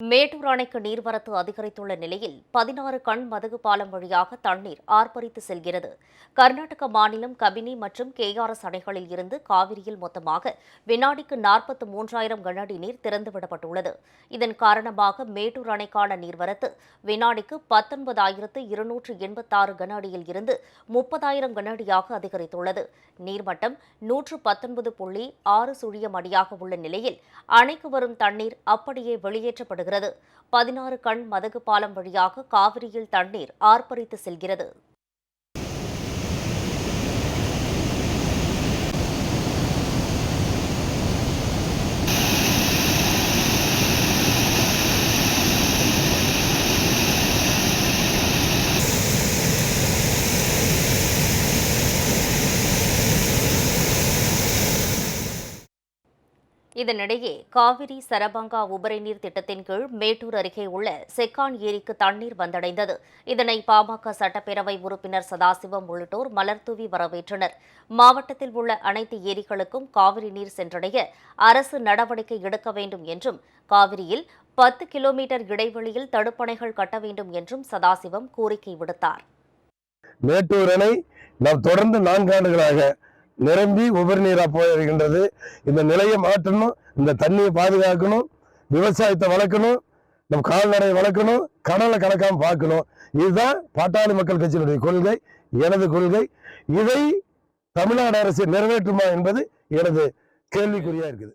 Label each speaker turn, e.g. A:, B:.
A: மேட்டூர் அணைக்கு நீர்வரத்து அதிகரித்துள்ள நிலையில் பதினாறு கண் மதகு பாலம் வழியாக தண்ணீர் ஆர்ப்பரித்து செல்கிறது. கர்நாடக மாநிலம் கபினி மற்றும் கேஆர்எஸ் அணைகளில் இருந்து காவிரியில் மொத்தமாக வினாடிக்கு நாற்பத்து மூன்றாயிரம் கனஅடி நீர் திறந்துவிடப்பட்டுள்ளது இதன் காரணமாக மேட்டூர் அணைக்கான நீர்வரத்து வினாடிக்கு பத்தொன்பதாயிரத்து இருநூற்று எண்பத்தாறு கனஅடியில் இருந்து முப்பதாயிரம் கனஅடியாக அதிகரித்துள்ளது. நீர்மட்டம் நூற்று பத்தொன்பது புள்ளி ஆறு சுழியம் அடியாக உள்ள நிலையில் அணைக்கு வரும் தண்ணீர் அப்படியே வெளியேற்றப்படுகிறது. பதினாறு கண் மதகு பாலம் வழியாக காவிரியில் தண்ணீர் ஆர்ப்பரித்து செல்கிறது. இதனிடையே காவிரி சரபங்கா உபரி நீர் திட்டத்தின் கீழ் மேட்டூர் அருகே உள்ள செக்கான் ஏரிக்கு தண்ணீர் வந்தடைந்தது. இதனை பாமக சட்டப்பேரவை உறுப்பினர் சதாசிவம் உள்ளிட்டோர் மலர்தூவி வரவேற்றனர். மாவட்டத்தில் உள்ள அனைத்து ஏரிகளுக்கும் காவிரி நீர் சென்றடைய அரசு நடவடிக்கை எடுக்க வேண்டும் என்றும் காவிரியில் பத்து கிலோமீட்டர் இடைவெளியில் தடுப்பணைகள் கட்ட வேண்டும் என்றும் சதாசிவம் கோரிக்கை விடுத்தார்.
B: மேட்டூர் அணை நாம் தொடர்ந்து நான்கு ஆண்டுகளாக நிரம்பி உபரி நீராக போயிருக்கின்றது இந்த நிலையை மாற்றணும் இந்த தண்ணியை பாதுகாக்கணும் விவசாயத்தை வளர்க்கணும் நம் கால்நடையை வளர்க்கணும் கடலை கணக்காமல் பார்க்கணும். இதுதான் பாட்டாளி மக்கள் கட்சியினுடைய கொள்கை எனது கொள்கை. இதை தமிழ்நாடு அரசு நிறைவேற்றுமா என்பது எனது கேள்விக்குறியாக இருக்குது.